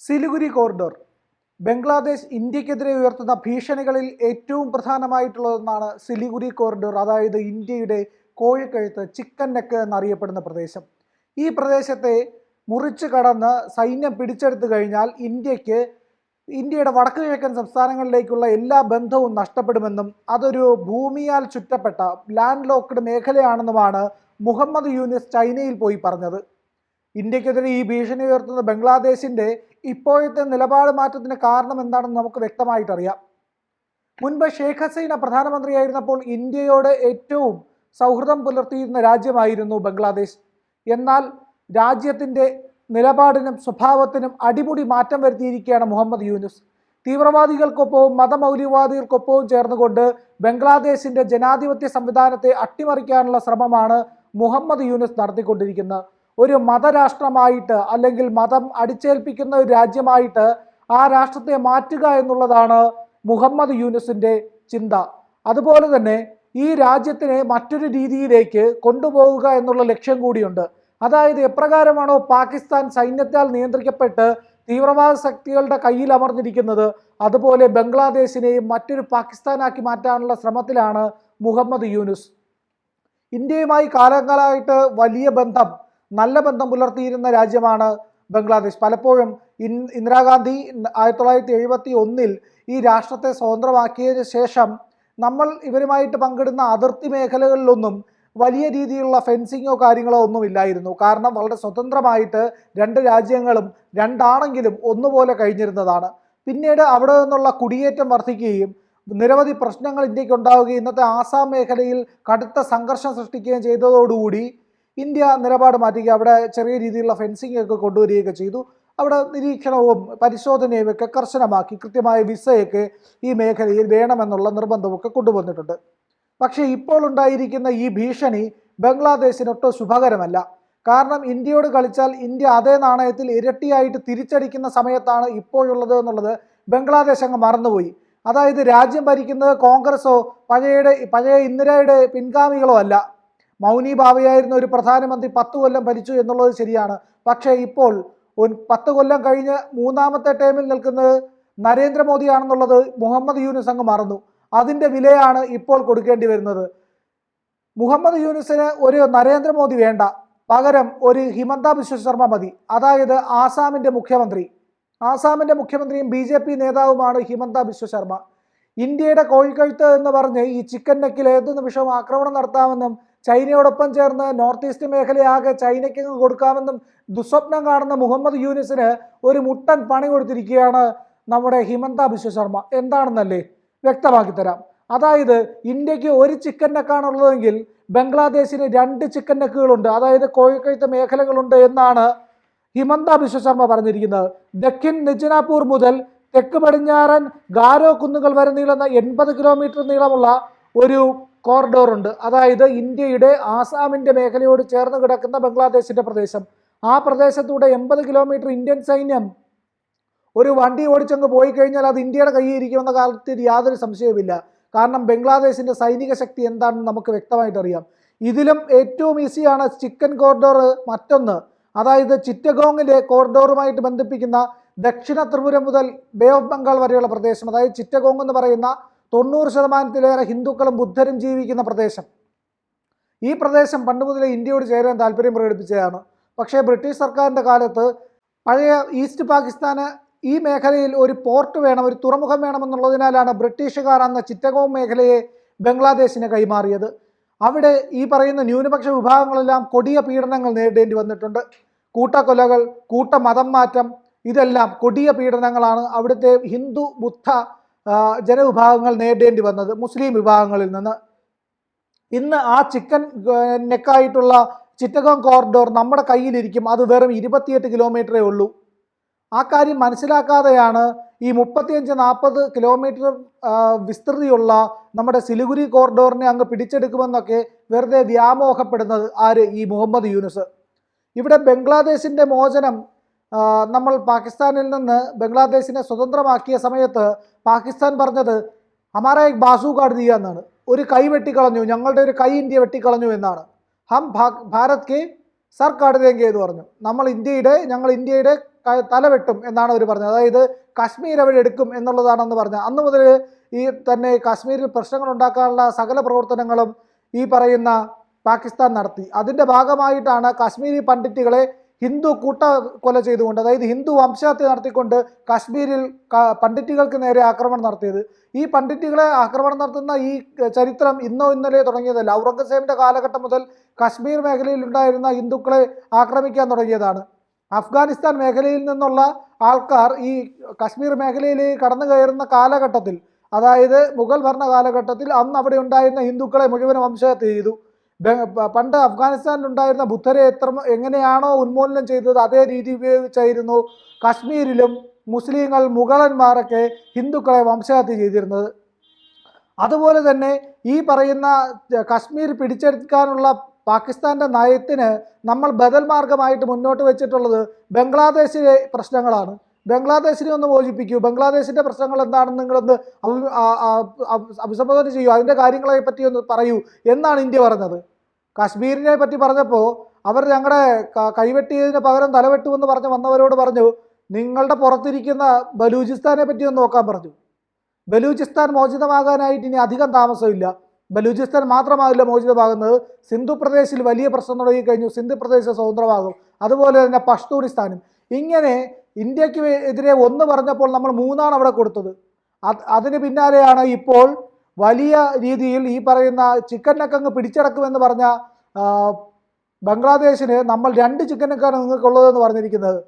Siliguri corridor. Bangladesh ഇന്ത്യക്കെതിരെ ഉയർത്തുന്ന ഭീഷണികളിൽ ഏറ്റവും പ്രധാനമായിട്ടുള്ളതെന്നാണ് സിലിഗുരി കോറിഡോർ അതായത് ഇന്ത്യയുടെ കോഴിക്കഴുത്ത് ചിക്കൻ നെക്ക് എന്നറിയപ്പെടുന്ന പ്രദേശം. ഈ പ്രദേശത്തെ മുറിച്ചു കടന്ന് സൈന്യം പിടിച്ചെടുത്തു കഴിഞ്ഞാൽ ഇന്ത്യയ്ക്ക് ഇന്ത്യയുടെ വടക്കു കിഴക്കൻ സംസ്ഥാനങ്ങളിലേക്കുള്ള എല്ലാ ബന്ധവും നഷ്ടപ്പെടുമെന്നും അതൊരു ഭൂമിയാൽ ചുറ്റപ്പെട്ട ലാൻഡ് ലോക്ക്ഡ് മേഖലയാണെന്നുമാണ് മുഹമ്മദ് യൂനിസ് ചൈനയിൽ പോയി പറഞ്ഞത്. ഇന്ത്യക്കെതിരെ ഈ ഭീഷണി ഉയർത്തുന്ന ബംഗ്ലാദേശിന്റെ ഇപ്പോഴത്തെ നിലപാട് മാറ്റത്തിന് കാരണം എന്താണെന്ന് നമുക്ക് വ്യക്തമായിട്ടറിയാം. മുൻപ് ഷെയ്ഖ് ഹസീന പ്രധാനമന്ത്രിയായിരുന്നപ്പോൾ ഇന്ത്യയോട് ഏറ്റവും സൗഹൃദം പുലർത്തിയിരുന്ന രാജ്യമായിരുന്നു ബംഗ്ലാദേശ്. എന്നാൽ രാജ്യത്തിന്റെ നിലപാടിനും സ്വഭാവത്തിനും അടിമുടി മാറ്റം വരുത്തിയിരിക്കുകയാണ് മുഹമ്മദ് യൂനുസ്. തീവ്രവാദികൾക്കൊപ്പവും മതമൗലികവാദികൾക്കൊപ്പവും ചേർന്നുകൊണ്ട് ബംഗ്ലാദേശിന്റെ ജനാധിപത്യ സംവിധാനത്തെ അട്ടിമറിക്കാനുള്ള ശ്രമമാണ് മുഹമ്മദ് യൂനുസ് നടത്തിക്കൊണ്ടിരിക്കുന്നത്. ഒരു മതരാഷ്ട്രമായിട്ട് അല്ലെങ്കിൽ മതം അടിച്ചേൽപ്പിക്കുന്ന ഒരു രാജ്യമായിട്ട് ആ രാഷ്ട്രത്തെ മാറ്റുക എന്നുള്ളതാണ് മുഹമ്മദ് യൂനുസിന്റെ ചിന്ത. അതുപോലെ തന്നെ ഈ രാജ്യത്തിനെ മറ്റൊരു രീതിയിലേക്ക് കൊണ്ടുപോവുക എന്നുള്ള ലക്ഷ്യം കൂടിയുണ്ട്. അതായത് എപ്രകാരമാണോ പാകിസ്ഥാൻ സൈന്യത്താൽ നിയന്ത്രിക്കപ്പെട്ട് തീവ്രവാദ ശക്തികളുടെ കയ്യിൽ അമർന്നിരിക്കുന്നത് അതുപോലെ ബംഗ്ലാദേശിനെയും മറ്റൊരു പാകിസ്ഥാനാക്കി മാറ്റാനുള്ള ശ്രമത്തിലാണ് മുഹമ്മദ് യൂനുസ്. ഇന്ത്യയുമായി കാലങ്ങളായിട്ട് വലിയ ബന്ധം നല്ല ബന്ധം പുലർത്തിയിരുന്ന രാജ്യമാണ് ബംഗ്ലാദേശ്. പലപ്പോഴും ഇൻ ഇന്ദിരാഗാന്ധി ആയിരത്തി തൊള്ളായിരത്തി എഴുപത്തി ഒന്നിൽ ഈ രാഷ്ട്രത്തെ സ്വതന്ത്രമാക്കിയതിന് ശേഷം നമ്മൾ ഇവരുമായിട്ട് പങ്കിടുന്ന അതിർത്തി മേഖലകളിലൊന്നും വലിയ രീതിയിലുള്ള ഫെൻസിങ്ങോ കാര്യങ്ങളോ ഒന്നും ഇല്ലായിരുന്നു കാരണം വളരെ സ്വതന്ത്രമായിട്ട് രണ്ട് രാജ്യങ്ങളും രണ്ടാണെങ്കിലും ഒന്നുപോലെ കഴിഞ്ഞിരുന്നതാണ്. പിന്നീട് അവിടെ നിന്നുള്ള കുടിയേറ്റം വർദ്ധിക്കുകയും നിരവധി പ്രശ്നങ്ങൾ ഇന്ത്യയ്ക്ക് ഉണ്ടാവുകയും ഇന്നത്തെ ആസാം മേഖലയിൽ കടുത്ത സംഘർഷം സൃഷ്ടിക്കുകയും ചെയ്തതോടുകൂടി ഇന്ത്യ നിലപാട് മാറ്റുക അവിടെ ചെറിയ രീതിയിലുള്ള ഫെൻസിംഗ് ഒക്കെ കൊണ്ടുവരികയൊക്കെ ചെയ്തു. അവിടെ നിരീക്ഷണവും പരിശോധനയും ഒക്കെ കർശനമാക്കി കൃത്യമായ വിസയൊക്കെ ഈ മേഖലയിൽ വേണമെന്നുള്ള നിർബന്ധമൊക്കെ കൊണ്ടുവന്നിട്ടുണ്ട്. പക്ഷേ ഇപ്പോൾ ഉണ്ടായിരിക്കുന്ന ഈ ഭീഷണി ബംഗ്ലാദേശിനൊട്ടും ശുഭകരമല്ല. കാരണം ഇന്ത്യയോട് കളിച്ചാൽ ഇന്ത്യ അതേ നാണയത്തിൽ ഇരട്ടിയായിട്ട് തിരിച്ചടിക്കുന്ന സമയത്താണ് ഇപ്പോഴുള്ളത് എന്നുള്ളത് ബംഗ്ലാദേശ് അങ്ങ് മറന്നുപോയി. അതായത് രാജ്യം ഭരിക്കുന്നത് കോൺഗ്രസോ പഴയയുടെ പഴയ ഇന്ദിരയുടെ പിൻഗാമികളോ അല്ല. മൗനി ബാവയായിരുന്ന ഒരു പ്രധാനമന്ത്രി പത്ത് കൊല്ലം ഭരിച്ചു എന്നുള്ളത് ശരിയാണ്. പക്ഷേ ഇപ്പോൾ ഒരു പത്ത് കൊല്ലം കഴിഞ്ഞ് മൂന്നാമത്തെ ടേമിൽ നിൽക്കുന്നത് നരേന്ദ്രമോദിയാണെന്നുള്ളത് മുഹമ്മദ് യൂനുസ് അങ്ങ് മറന്നു. അതിന്റെ വിലയാണ് ഇപ്പോൾ കൊടുക്കേണ്ടി വരുന്നത്. മുഹമ്മദ് യൂനുസിന് ഒരു നരേന്ദ്രമോദി വേണ്ട. പകരം ഒരു ഹിമന്ത ബിശ്വ ശർമ്മ മതി. അതായത് ആസാമിന്റെ മുഖ്യമന്ത്രി. ആസാമിന്റെ മുഖ്യമന്ത്രിയും ബി ജെ പി നേതാവുമാണ് ഹിമന്ത ബിശ്വ ശർമ്മ. ഇന്ത്യയുടെ കോഴിക്കഴുത്ത് എന്ന് പറഞ്ഞ് ഈ ചിക്കൻ നെക്കിൽ ഏത് നിമിഷവും ആക്രമണം നടത്താമെന്നും ചൈനയോടൊപ്പം ചേർന്ന് നോർത്ത് ഈസ്റ്റ് മേഖലയാകെ ചൈനയ്ക്ക് കൊടുക്കാമെന്നും ദുസ്വപ്നം കാണുന്ന മുഹമ്മദ് യൂനിസിന് ഒരു മുട്ടൻ പണി കൊടുത്തിരിക്കുകയാണ് നമ്മുടെ ഹിമന്ത ബിശ്വ ശർമ്മ. എന്താണെന്നല്ലേ? വ്യക്തമാക്കി തരാം. അതായത് ഇന്ത്യയ്ക്ക് ഒരു ചിക്കൻ നെക്കാണുള്ളതെങ്കിൽ ബംഗ്ലാദേശിന് രണ്ട് ചിക്കൻ നെക്കുകളുണ്ട് അതായത് കോഴിക്കഴുത്ത മേഖലകളുണ്ട് എന്നാണ് ഹിമന്ത ബിശ്വ ശർമ്മ പറഞ്ഞിരിക്കുന്നത്. ദക്ഷിൻ നിജനാപൂർ മുതൽ തെക്ക് പടിഞ്ഞാറൻ ഗാരോ കുന്നുകൾ വരെ നീളുന്ന എൺപത് കിലോമീറ്റർ നീളമുള്ള ഒരു കോറിഡോർ ഉണ്ട്. അതായത് ഇന്ത്യയുടെ ആസാമിന്റെ മേഖലയോട് ചേർന്ന് കിടക്കുന്ന ബംഗ്ലാദേശിന്റെ പ്രദേശം. ആ പ്രദേശത്തൂടെ എൺപത് കിലോമീറ്റർ ഇന്ത്യൻ സൈന്യം ഒരു വണ്ടി ഓടിച്ചങ്ങ് പോയി കഴിഞ്ഞാൽ അത് ഇന്ത്യയുടെ കയ്യിൽ ഇരിക്കുമെന്ന കാലത്തിൽ യാതൊരു സംശയവുമില്ല. കാരണം ബംഗ്ലാദേശിന്റെ സൈനിക ശക്തി എന്താണെന്ന് നമുക്ക് വ്യക്തമായിട്ട് അറിയാം. ഇതിലും ഏറ്റവും ഈസിയാണ് ചിക്കൻ കോറിഡോർ മറ്റൊന്ന്. അതായത് ചിറ്റഗോങ്ങിലെ കോറിഡോറുമായിട്ട് ബന്ധിപ്പിക്കുന്ന ദക്ഷിണ ത്രിപുര മുതൽ ബേ ഓഫ് ബംഗാൾ വരെയുള്ള പ്രദേശം. അതായത് ചിറ്റഗോങ് എന്ന് പറയുന്ന തൊണ്ണൂറ് ശതമാനത്തിലേറെ ഹിന്ദുക്കളും ബുദ്ധരും ജീവിക്കുന്ന പ്രദേശം. ഈ പ്രദേശം പണ്ട് മുതലേ ഇന്ത്യയോട് ചേരാൻ താല്പര്യം പ്രകടിപ്പിച്ചതാണ്. പക്ഷേ ബ്രിട്ടീഷ് സർക്കാരിന്റെ കാലത്ത് പഴയ ഈസ്റ്റ് പാകിസ്ഥാന് ഈ മേഖലയിൽ ഒരു പോർട്ട് വേണം ഒരു തുറമുഖം വേണമെന്നുള്ളതിനാലാണ് ബ്രിട്ടീഷുകാർ അന്ന് ചിറ്റഗോങ് മേഖലയെ ബംഗ്ലാദേശിന് കൈമാറിയത്. അവിടെ ഈ പറയുന്ന ന്യൂനപക്ഷ വിഭാഗങ്ങളെല്ലാം കൊടിയ പീഡനങ്ങൾ നേരിടേണ്ടി വന്നിട്ടുണ്ട്. കൂട്ടക്കൊലകൾ കൂട്ട മതം മാറ്റം ഇതെല്ലാം കൊടിയ പീഡനങ്ങളാണ്. അവിടുത്തെ ഹിന്ദു ബുദ്ധ ജനവിഭാഗങ്ങൾ നേടേണ്ടി വന്നത് മുസ്ലിം വിഭാഗങ്ങളിൽ നിന്ന്. ഇന്ന് ആ ചിക്കൻ നെക്കായിട്ടുള്ള ചിറ്റഗോങ് കോറിഡോർ നമ്മുടെ കയ്യിലിരിക്കും. അത് വെറും ഇരുപത്തിയെട്ട് കിലോമീറ്ററേ ഉള്ളൂ. ആ കാര്യം മനസ്സിലാക്കാതെയാണ് ഈ മുപ്പത്തിയഞ്ച് നാൽപ്പത് കിലോമീറ്റർ വിസ്തൃതിയുള്ള നമ്മുടെ സിലിഗുരി കോറിഡോറിനെ അങ്ങ് പിടിച്ചെടുക്കുമെന്നൊക്കെ വെറുതെ വ്യാമോഹപ്പെടുന്നത് ആര്? ഈ മുഹമ്മദ് യൂനുസ്. ഇവിടെ ബംഗ്ലാദേശിന്റെ മോചനം നമ്മൾ പാകിസ്ഥാനിൽ നിന്ന് ബംഗ്ലാദേശിനെ സ്വതന്ത്രമാക്കിയ സമയത്ത് പാകിസ്ഥാൻ പറഞ്ഞത് ഹമാര എക് ബാസു കാർഡ് ദിയ എന്നാണ്. ഒരു കൈ വെട്ടിക്കളഞ്ഞു ഞങ്ങളുടെ ഒരു കൈ ഇന്ത്യ വെട്ടിക്കളഞ്ഞു എന്നാണ്. ഹം ഭാരത് കെ സർ കാർഡ് ദേങ്കെ എന്ന് പറഞ്ഞു. നമ്മൾ ഇന്ത്യയുടെ ഞങ്ങൾ ഇന്ത്യയുടെ തല വെട്ടും എന്നാണ് അവർ പറഞ്ഞത്. അതായത് കാശ്മീർ അവർ എടുക്കും എന്നുള്ളതാണെന്ന് പറഞ്ഞത് അന്ന് മുതൽ ഈ തന്നെ കാശ്മീരിൽ പ്രശ്നങ്ങൾ ഉണ്ടാക്കാനുള്ള സകല പ്രവർത്തനങ്ങളും ഈ പറയുന്ന പാകിസ്ഥാൻ നടത്തി. അതിന്റെ ഭാഗമായിട്ടാണ് കാശ്മീരി പണ്ഡിറ്റുകളെ ഹിന്ദു കൂട്ട കൊല ചെയ്തുകൊണ്ട് അതായത് ഹിന്ദു വംശഹത്യ നടത്തിക്കൊണ്ട് കാശ്മീരിൽ പണ്ഡിറ്റുകൾക്ക് നേരെ ആക്രമണം നടത്തിയത്. ഈ പണ്ഡിറ്റുകളെ ആക്രമണം നടത്തുന്ന ഈ ചരിത്രം ഇന്നോ ഇന്നലെ തുടങ്ങിയതല്ല. ഔറംഗസേബിന്റെ കാലഘട്ടം മുതൽ കാശ്മീർ മേഖലയിൽ ഉണ്ടായിരുന്ന ഹിന്ദുക്കളെ ആക്രമിക്കാൻ തുടങ്ങിയതാണ്. അഫ്ഗാനിസ്ഥാൻ മേഖലയിൽ നിന്നുള്ള ആൾക്കാർ ഈ കാശ്മീർ മേഖലയിലേക്ക് കടന്നു കയറുന്ന കാലഘട്ടത്തിൽ അതായത് മുഗൾ ഭരണ കാലഘട്ടത്തിൽ അന്ന് അവിടെ ഉണ്ടായിരുന്ന ഹിന്ദുക്കളെ മുഴുവൻ വംശഹത്യ ചെയ്തു. പണ്ട് അഫ്ഗാനിസ്ഥാനിൽ ഉണ്ടായിരുന്ന ബുദ്ധരെ എത്ര എങ്ങനെയാണോ ഉന്മൂലനം ചെയ്തത് അതേ രീതി ഉപയോഗിച്ചായിരുന്നു കാശ്മീരിലും മുസ്ലിങ്ങൾ മുഗളന്മാരൊക്കെ ഹിന്ദുക്കളെ വംശഹത്യ ചെയ്തിരുന്നത്. അതുപോലെ തന്നെ ഈ പറയുന്ന കശ്മീർ പിടിച്ചെടുക്കാനുള്ള പാകിസ്ഥാന്റെ നയത്തിന് നമ്മൾ ബദൽ മാർഗമായിട്ട് മുന്നോട്ട് വെച്ചിട്ടുള്ളത് ബംഗ്ലാദേശിലെ പ്രശ്നങ്ങളാണ്. ബംഗ്ലാദേശിനെ ഒന്ന് മോചിപ്പിക്കൂ. ബംഗ്ലാദേശിന്റെ പ്രശ്നങ്ങൾ എന്താണെന്ന് നിങ്ങളൊന്ന് അഭിസംബോധന ചെയ്യൂ. അതിന്റെ കാര്യങ്ങളെ പറ്റി ഒന്ന് പറയൂ. എന്നാണ് ഇന്ത്യ പറഞ്ഞത്. കാശ്മീരിനെ പറ്റി പറഞ്ഞപ്പോൾ അവർ ഞങ്ങളുടെ കൈവെട്ടിയതിന് പകരം തലവെട്ടുമെന്ന് പറഞ്ഞ് വന്നവരോട് പറഞ്ഞു നിങ്ങളുടെ പുറത്തിരിക്കുന്ന ബലൂചിസ്ഥാനെ പറ്റി ഒന്ന് നോക്കാൻ പറഞ്ഞു. ബലൂചിസ്ഥാൻ മോചിതമാകാനായിട്ട് ഇനി അധികം താമസമില്ല. ബലൂചിസ്ഥാൻ മാത്രമാവില്ല മോചിതമാകുന്നത്. സിന്ധു പ്രദേശിൽ വലിയ പ്രശ്നം തുടങ്ങി കഴിഞ്ഞു സിന്ധു പ്രദേശം സ്വതന്ത്രമാകും. അതുപോലെ തന്നെ പഷ്തൂണിസ്ഥാനും. ഇങ്ങനെ ഇന്ത്യയ്ക്ക് എതിരെ ഒന്ന് പറഞ്ഞപ്പോൾ നമ്മൾ മൂന്നാണ് അവിടെ കൊടുത്തത്. അത് അതിന് പിന്നാലെയാണ് ഇപ്പോൾ വലിയ രീതിയിൽ ഈ പറയുന്ന ചിക്കൻ നക്കങ്ങ് പിടിച്ചടക്കുമെന്ന് പറഞ്ഞ ബംഗ്ലാദേശിന് നമ്മൾ രണ്ട് ചിക്കൻ നക്കാണ് നിങ്ങൾക്കുള്ളതെന്ന് പറഞ്ഞിരിക്കുന്നത്.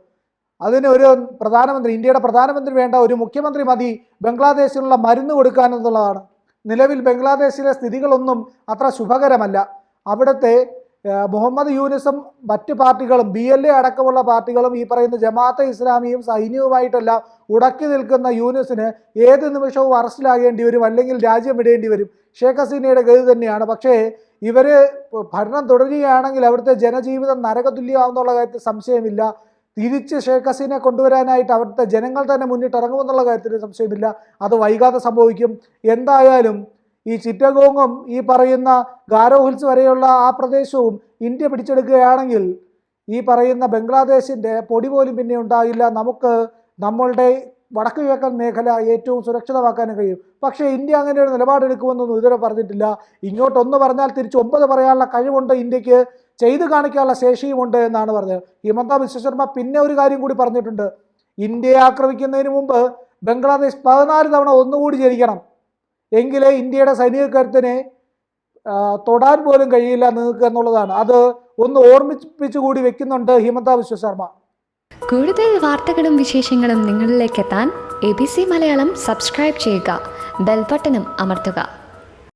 അതിന് ഒരു പ്രധാനമന്ത്രി ഇന്ത്യയുടെ പ്രധാനമന്ത്രി വേണ്ട ഒരു മുഖ്യമന്ത്രി മതി ബംഗ്ലാദേശിനുള്ള മരുന്ന് കൊടുക്കാൻ എന്നുള്ളതാണ് നിലവിൽ ബംഗ്ലാദേശിലെ സ്ഥിതികളൊന്നും അത്ര ശുഭകരമല്ല. അവിടുത്തെ മുഹമ്മദ് യൂനിസും മറ്റ് പാർട്ടികളും ബി എൽ എ അടക്കമുള്ള പാർട്ടികളും ഈ പറയുന്ന ജമാഅത്തെ ഇസ്ലാമിയും സൈന്യവുമായിട്ടെല്ലാം ഉടക്കി നിൽക്കുന്ന യൂനിസിന് ഏത് നിമിഷവും അറസ്റ്റിലാകേണ്ടി വരും അല്ലെങ്കിൽ രാജ്യം വിടേണ്ടി വരും. ഷേഖ് ഹസീനയുടെ ഗതി തന്നെയാണ്. പക്ഷേ ഇവർ ഭരണം തുടരുകയാണെങ്കിൽ അവിടുത്തെ ജനജീവിതം നരകതുല്യമാവുന്നുള്ള കാര്യത്തിൽ സംശയമില്ല. തിരിച്ച് ഷേഖ് ഹസീനെ കൊണ്ടുവരാനായിട്ട് അവിടുത്തെ ജനങ്ങൾ തന്നെ മുന്നിട്ടിറങ്ങുമെന്നുള്ള കാര്യത്തിൽ സംശയമില്ല. അത് വൈകാതെ സംഭവിക്കും. എന്തായാലും ഈ ചിറ്റഗോങ്ങും ഈ പറയുന്ന ഗാരോ ഹിൽസ് വരെയുള്ള ആ പ്രദേശവും ഇന്ത്യ പിടിച്ചെടുക്കുകയാണെങ്കിൽ ഈ പറയുന്ന ബംഗ്ലാദേശിന്റെ പൊടി പോലും പിന്നെ ഉണ്ടാകില്ല. നമുക്ക് നമ്മളുടെ വടക്ക് കിഴക്കൻ മേഖല ഏറ്റവും സുരക്ഷിതമാക്കാനും കഴിയും. പക്ഷേ ഇന്ത്യ അങ്ങനെ ഒരു നിലപാടെടുക്കുമെന്നൊന്നും ഇതുവരെ പറഞ്ഞിട്ടില്ല. ഇങ്ങോട്ടൊന്ന് പറഞ്ഞാൽ തിരിച്ച് ഒമ്പത് പറയാനുള്ള കഴിവുണ്ട് ഇന്ത്യയ്ക്ക്. ചെയ്തു കാണിക്കാനുള്ള ശേഷിയുമുണ്ട് എന്നാണ് പറഞ്ഞത്. ഹിമന്ത ബിശ്വ ശർമ്മ പിന്നെ ഒരു കാര്യം കൂടി പറഞ്ഞിട്ടുണ്ട്. ഇന്ത്യയെ ആക്രമിക്കുന്നതിന് മുമ്പ് ബംഗ്ലാദേശ് പതിനാല് തവണ ഒന്നുകൂടി ജനിക്കണം എങ്കിലേ ഇന്ത്യയുടെ സൈനിക കരുത്തിനെ തൊടാൻ പോലും കഴിയില്ല നിങ്ങൾക്ക് എന്നുള്ളതാണ്. അത് ഒന്ന് ഓർമ്മിപ്പിച്ചു കൂടി വെക്കുന്നുണ്ട് ഹിമന്ത വിശ്വ ശർമ്മ. കൂടുതൽ വാർത്തകളും വിശേഷങ്ങളും നിങ്ങളിലേക്ക് എത്താൻ A B C Malayalam subscribe ചെയ്യുക ബെൽബട്ടനും അമർത്തുക.